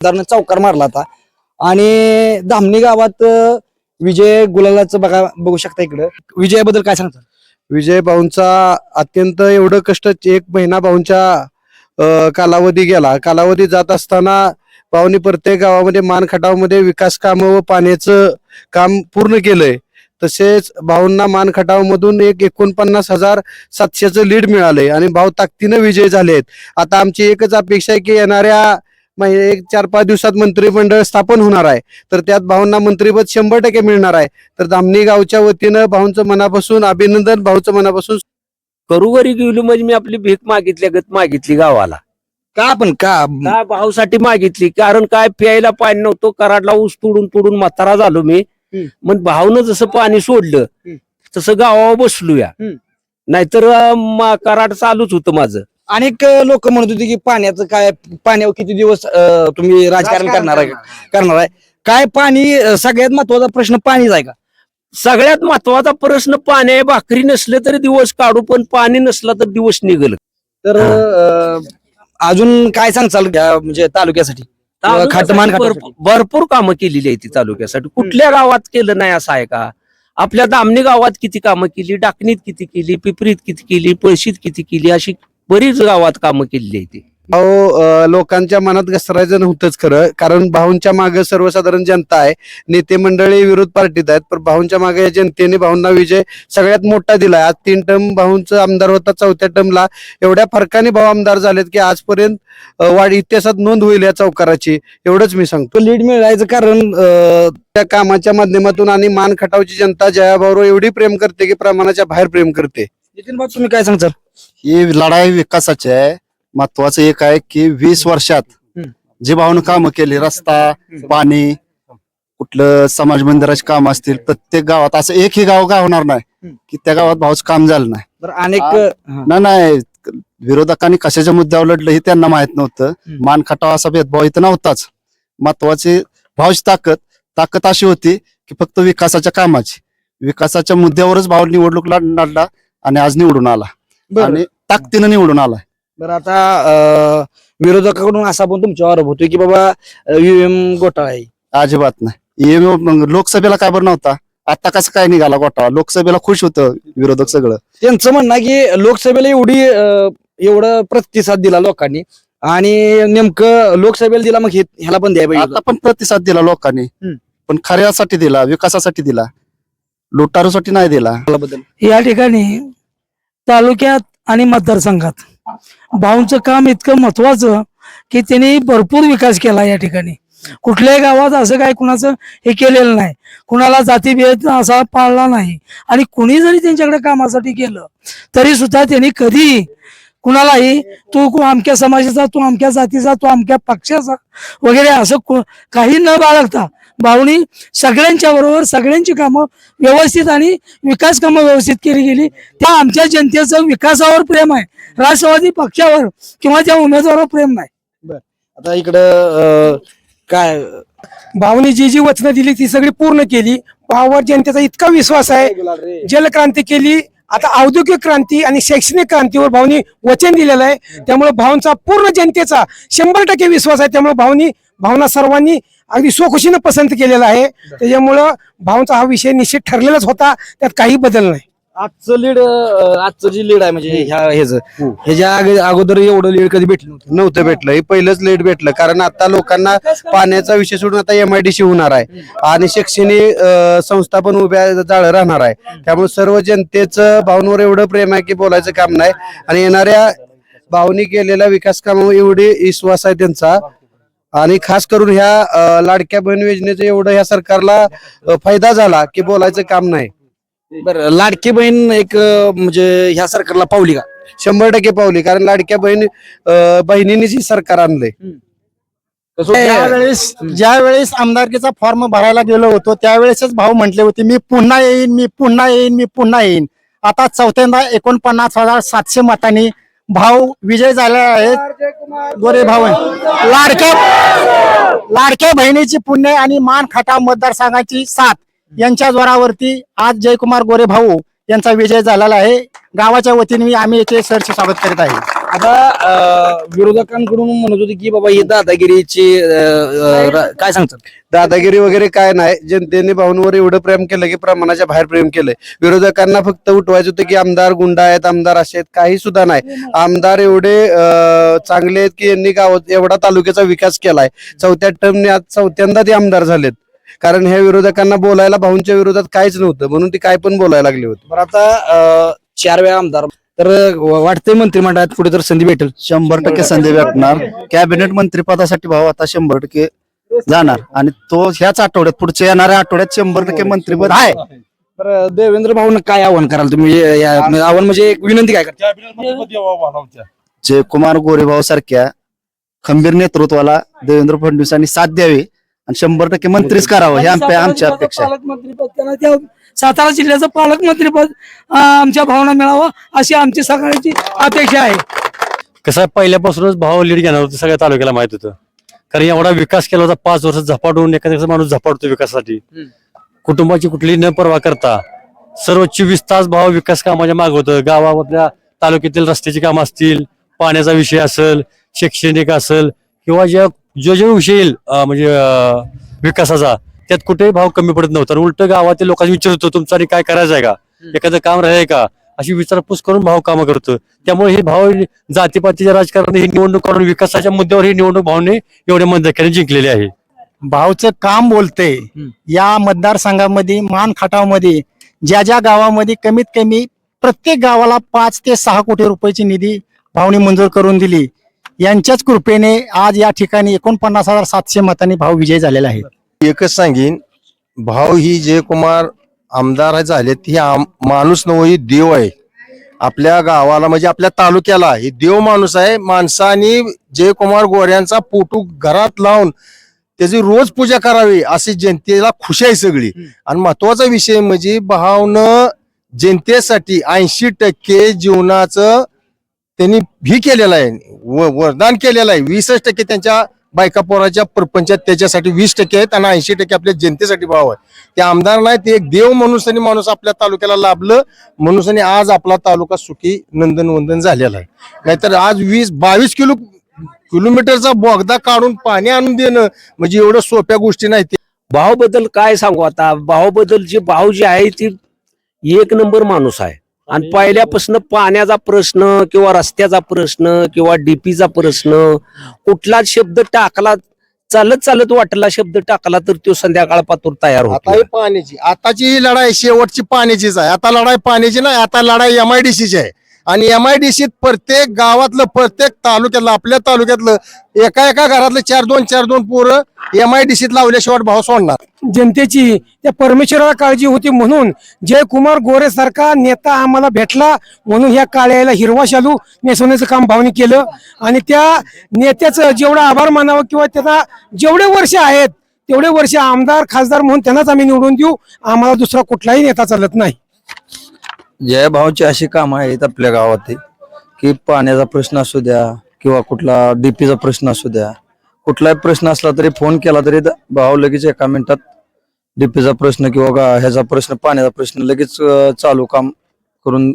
उदाहरण चौकार मारला होता. आणि धामणी गावात अं, विजय गुलालाचं बघा बघू शकता इकडं. विजयाबद्दल काय सांगता? विजय भाऊंचा अत्यंत एवढं कष्ट एक महिना भाऊंच्या अं, कालावधी गेला. कालावधी जात असताना भाऊनी प्रत्येक गावामध्ये मान खटावमध्ये विकास कामं व पाण्याचं काम पूर्ण केलंय. तसेच भाऊंना मान खटावमधून एक एकोणपन्नास हजार सातशेचं लीड मिळालंय. आणि भाऊ ताकदीनं विजय झाले आहेत आता आमची एकच अपेक्षा आहे की येणाऱ्या महि- एक चार पाच दिवसात मंत्रिमंडळ स्थापन होणार आहे. तर त्यात भाऊंना मंत्रिपद शंभर टक्के मिळणार आहे. तर धामणी गावच्या वतीनं भाऊंचं मनापासून अभिनंदन भाऊचं मनापासून करूघरी गेलो म्हणजे मी आपली भीक मागितल्या गत मागितली गावाला. का पण का? भाऊसाठी मागितली? कारण काय प्यायला पाणी नव्हतं कराडला ऊस तोडून तोडून म्हातारा झालो मी. मग भाऊनं जसं पाणी सोडलं. तसं गावावर बसलूया. नाहीतर कराड चालूच होतं माझं. अनेक लोक म्हणत होते की पाण्याचं काय पाण्यावर किती दिवस अं, तुम्ही राजकारण करणार आहे करणार आहे. काय पाणी अं, सगळ्यात महत्त्वाचा प्रश्न पाणीच आहे का? सगळ्यात महत्त्वाचा प्रश्न पाणी आहे. भाकरी नसले तरी दिवस काढू पण पाणी नसलं तर दिवस निघल. तर अं, अजून काय सांगचाल म्हणजे तालुक्यासाठी? किंवा खाटमान भरपूर? भरपूर कामं केलेली आहेत ती तालुक्यासाठी. कुठल्या गावात केलं नाही असं आहे का? आपल्या दामणी गावात किती कामं केली डाकणीत किती केली पिपरीत किती केली पळशीत किती केली अशी बरीच गावात कामं केलेली आहे ती. भाऊ लोकांच्या मनात घसरायचं नव्हतंच खरं. कारण भाऊंच्या मागे सर्वसाधारण जनता आहे. नेते मंडळी विरोध पार्टीत आहेत. पण भाऊंच्या मागे या जनतेने भाऊंना विजय सगळ्यात मोठा दिलाय. आज तीन टर्म भाऊंचा आमदार होता चौथ्या टर्मला एवढ्या फरकाने भाऊ आमदार झालेत की आजपर्यंत वाढ इतिहासात नोंद होईल या चौकाराची एवढंच मी सांगतो. तो लीड मिळायचं कारण त्या कामाच्या माध्यमातून आणि मान खटावची जनता जयाभाऊवर एवढी प्रेम करते की प्रमाणाच्या बाहेर प्रेम करते. नितीन भाऊ तुम्ही काय सांगचाल ही लढाई विकासाची आहे महत्वाचं एक आहे की वीस वर्षात. जे भावनं कामं केली रस्ता पाणी कुठलं समाज मंदिराचे काम असतील प्रत्येक गावात असं एकही गाव गाव होणार नाही. की त्या गावात भाऊच काम झालं नाही बरं अनेक. नाही नाही विरोधकांनी कशाच्या मुद्द्यावर लढलं हे त्यांना माहीत नव्हतं. मान खटाव असा भेदभाव इथं नव्हताच महत्वाची भाऊची ताकद ताकद अशी होती की फक्त विकासाच्या कामाची विकासाच्या मुद्द्यावरच भाऊ निवडणूक लढ- लढला आणि आज निवडून आला. आणि ताकदीनं निवडून आला बरं आता विरोधकाकडून असा पण तुमच्यावर आरोप होतोय की बाबा ईव्हीएम घोटाळा आहे. अजिबात नाही. EMO लोकसभेला काय बरं नव्हता? आता कसं काय निघाला घोटाळा? लोकसभेला खुश होतं विरोधक सगळं. त्यांचं म्हणणं की लोकसभेला एवढी एवढं प्रतिसाद दिला लोकांनी आणि नेमकं लोकसभेला दिला मग हे- ह्याला पण द्यायला आता पण प्रतिसाद दिला लोकांनी. पण खऱ्यासाठी दिला विकासासाठी दिला. लुटारूसाठी नाही दिला. बद्दल या ठिकाणी तालुक्यात आणि मतदारसंघात भाऊंचं काम इतकं महत्वाचं की त्यांनी भरपूर विकास केला या ठिकाणी. कुठल्याही गावात असं काय कुणाचं हे केलेलं नाही. कुणाला जातीभेद असा पाळला नाही. आणि कुणी जरी त्यांच्याकडे कामासाठी केलं तरी सुद्धा त्यांनी कधी कुणालाही तू कु- अमक्या समाजाचा तू अमक्या जातीचा तू अमक्या पक्षाचा वगैरे असं कु- काही न बाळगता भाऊनी सगळ्यांच्या बरोबर सगळ्यांची कामं व्यवस्थित आणि विकास कामं व्यवस्थित केली गेली. त्या आमच्या जनतेचं विकासावर प्रेम आहे. राष्ट्रवादी पक्षावर किंवा त्या उमेदवारावर प्रेम नाही. आता इकडं काय भावनी जी जी वचनं दिली ती सगळी पूर्ण केली. भावावर जनतेचा इतका विश्वास आहे. जलक्रांती केली. आता औद्योगिक क्रांती आणि शैक्षणिक क्रांतीवर भावनी वचन दिलेलं आहे. त्यामुळे भावनचा पूर्ण जनतेचा शंभर टक्के विश्वास आहे. त्यामुळे भावनी भावना सर्वांनी अगदी स्वखुशीनं पसंत केलेला आहे. त्याच्यामुळं भावनचा हा विषय निश्चित ठरलेलाच होता. त्यात काही बदल नाही. आजचं लीड आजचं जी लीड आहे म्हणजे ह्या ह्याच ह्याच्या आग- अगोदर एवढं लीड कधी भेटलं नव्हतं? नव्हतं भेटलं. हे पहिलंच लेट भेटलं. कारण आता लोकांना पाण्याचा विषय सोडून आता एमआयडीसी होणार आहे. आणि शैक्षणिक अं, संस्था पण उभ्या जाळ राहणार आहे. त्यामुळे सर्व जनतेचं भावनावर एवढं प्रेम आहे की बोलायचं काम नाही. आणि येणाऱ्या भावनी केलेल्या विकास कामावर एवढी विश्वास आहे त्यांचा. आणि खास करून ह्या लाडक्या बहीण योजनेचा एवढं ह्या सरकारला फायदा झाला की बोलायचं काम नाही. बरं लाडकी बहीण एक म्हणजे ह्या सरकारला पावली का? शंभर टक्के पावली कारण लाडक्या बहीण बहिणींनीच ही सरकार आणलंय. ज्यावेळेस ज्यावेळेस आमदारकीचा फॉर्म भरायला गेलो होतो त्यावेळेसच भाऊ म्हटले होते मी पुन्हा येईन मी पुन्हा येईन मी पुन्हा येईन. आता चौथ्यांदा एकोणपन्नास हजार सातशे मतांनी भाऊ विजय झाले आहेत गोरे भाऊ लाडक्या लाडक्या बहिणीची पुण्य आणि मान खटाव मतदारसंघाची साथ यांच्या जोरावरती आज जयकुमार गोरे भाऊ यांचा विजय झालेला आहे. गावाच्या वतीने आम्ही याचे सरचे स्वागत करीत आहे. आता अं, विरोधकांकडून म्हणत होते की बाबा ही दादागिरीची अं, अं, रा- काय सांगतात? दादागिरी वगैरे काय नाही. जनतेने भाऊंवर एवढं प्रेम केलं की प्रमाणाच्या बाहेर प्रेम केलंय. विरोधकांना फक्त उठवायचं होतं की आमदार गुंडा आहेत आमदार असे आहेत काही सुद्धा नाही. आमदार एवढे अं, चांगले आहेत की यांनी गावात एवढा तालुक्याचा विकास केलाय. चौथ्या टर्मने आज चौथ्यांदा ते आमदार झालेत. कारण ह्या विरोधकांना बोलायला भाऊंच्या विरोधात काहीच नव्हतं. म्हणून ते काय पण बोलायला लागले होते. बरं आता अं, चार वेळा आमदार तर वाटतंय मंत्रिमंडळात पुढे तर संधी भेटेल. शंभर टक्के संधी भेटणार. कॅबिनेट मंत्रिपदासाठी भाऊ आता शंभर टक्के जाणार. आणि तो ह्याच आठवड्यात पुढच्या येणाऱ्या आठवड्यात शंभर टक्के मंत्रिपद आहे. तर देवेंद्र भाऊन काय आव्हान कराल तुम्ही? या- आव्हान म्हणजे एक विनंती काय करता? जयकुमार गोरेभाऊ सारख्या खंबीर नेतृत्वाला देवेंद्र फडणवीसांनी साथ द्यावी. आणि शंभर टक्के मंत्रीच करावं हे आमच्या आमची अपेक्षा आहे. पालकमंत्रीपद त्यांना त्या सातारा जिल्ह्याचं पालकमंत्रीपद अं, आमच्या भावना मिळावं अशी आमची सगळ्यांची अपेक्षा आहे. कसं आहे, पहिल्यापासूनच भाव लीड घेणार होतं सगळ्या तालुक्याला माहीत होतं. कारण एवढा विकास केला होता पाच वर्ष झपाटून एखाद्या माणूस झपाटतो विकासासाठी. कुटुंबाची कुठली न पर्वा करता सर्व चोवीस तास भाव विकास कामाच्या माग होतं. गावामधल्या तालुक्यातील रस्त्याची कामं असतील पाण्याचा विषय असेल शैक्षणिक असेल किंवा ज्या जो जो विषय येईल अं, म्हणजे अं, विकासाचा त्यात कुठेही भाव कमी पडत नव्हता. उलट गावातील लोकांनी विचारत होतो तुमचं आणि काय करायचं आहे का? एखादं काम राहील का? अशी विचारपूस करून भाव कामं करतो. त्यामुळे हे भाव जातीपातीच्या राजकारण ही निवडणूक करून विकासाच्या मुद्द्यावर ही निवडणूक भावने एवढ्या मतदारांनी जिंकलेली आहे. भाऊचं काम बोलते. या मतदारसंघामध्ये मान खटावमध्ये ज्या ज्या गावामध्ये कमीत कमी प्रत्येक गावाला पाच ते सहा कोटी रुपयाची निधी भावनी मंजूर करून दिली. यांच्याच कृपेने आज या ठिकाणी एकोणपन्नास हजार सातशे मतांनी भाऊ विजय झालेला आहे. एकच सांगेन भाऊ ही जयकुमार आमदार झाले ती आम- माणूस नव ही देव आहे. आपल्या गावाला म्हणजे आपल्या तालुक्याला हे देव माणूस आहे. माणसाने जयकुमार गोऱ्यांचा फोटो घरात लावून त्याची रोज पूजा करावी अशी जनतेला खुशी आहे सगळी. आणि महत्त्वाचा विषय म्हणजे भावनं जनतेसाठी ऐंशी टक्के जीवनाचं त्यांनी ही केलेलं आहे व- वरदान केलेलं आहे. वीसच टक्के त्यांच्या बायका पोराच्या प्रपंचात त्याच्यासाठी वीस टक्के आहेत आणि ऐंशी टक्के आपल्या जनतेसाठी भाव आहे. ते आमदार नाही ते एक देव म्हणून त्यांनी माणूस आपल्या तालुक्याला लाभलं म्हणून आज आपला तालुका सुखी नंदन वंदन झालेला आहे. नाहीतर आज वीस बावीस किलो किलोमीटरचा बोगदा काढून पाणी आणून देणं म्हणजे एवढं सोप्या गोष्टी नाही. ते भावाबद्दल काय सांगू आता? भावाबद्दल जे भाव जे आहे ती एक नंबर माणूस आहे. आणि पहिल्यापासून पाण्याचा प्रश्न किंवा रस्त्याचा प्रश्न किंवा डीपीचा प्रश्न कुठलाच शब्द टाकला चालत चालत वाटला शब्द टाकला तर तो संध्याकाळ पातूर तयार आता होतो ही पाण्याची. आताची ही लढाई शेवटची पाण्याचीच आहे. आता लढाई पाण्याची नाही आता लढाई एमआयडीसीची आहे. आणि एम आयडीसीत प्रत्येक गावातलं प्रत्येक तालुक्यातलं आपल्या तालुक्यातलं एका एका घरातलं चार दोन चार दोन पोरं एमआयडीसीत लावल्याशिवाय भाव सोडणार. जनतेची त्या परमेश्वराला काळजी होती म्हणून जयकुमार गोरे सारखा नेता आम्हाला भेटला म्हणून ह्या काळ्याला हिरवा शालू नेसवण्याचं काम भावनी केलं. आणि त्या नेत्याचं जेवढा आभार मानावं किंवा त्याला जेवढे वर्ष आहेत तेवढे वर्ष आमदार खासदार म्हणून त्यांनाच आम्ही निवडून देऊ. आम्हाला दुसरा कुठलाही नेता चालत नाही. जयभावची अशी कामं आहेत आपल्या गावात की पाण्याचा प्रश्न असू द्या किंवा कुठला डीपीचा प्रश्न असू द्या. कुठलाही प्रश्न असला तरी फोन केला तरी द- भाव लगेच एका मिनिटात डीपीचा प्रश्न किंवा गा- ह्याचा प्रश्न पाण्याचा प्रश्न लगेच चालू काम करून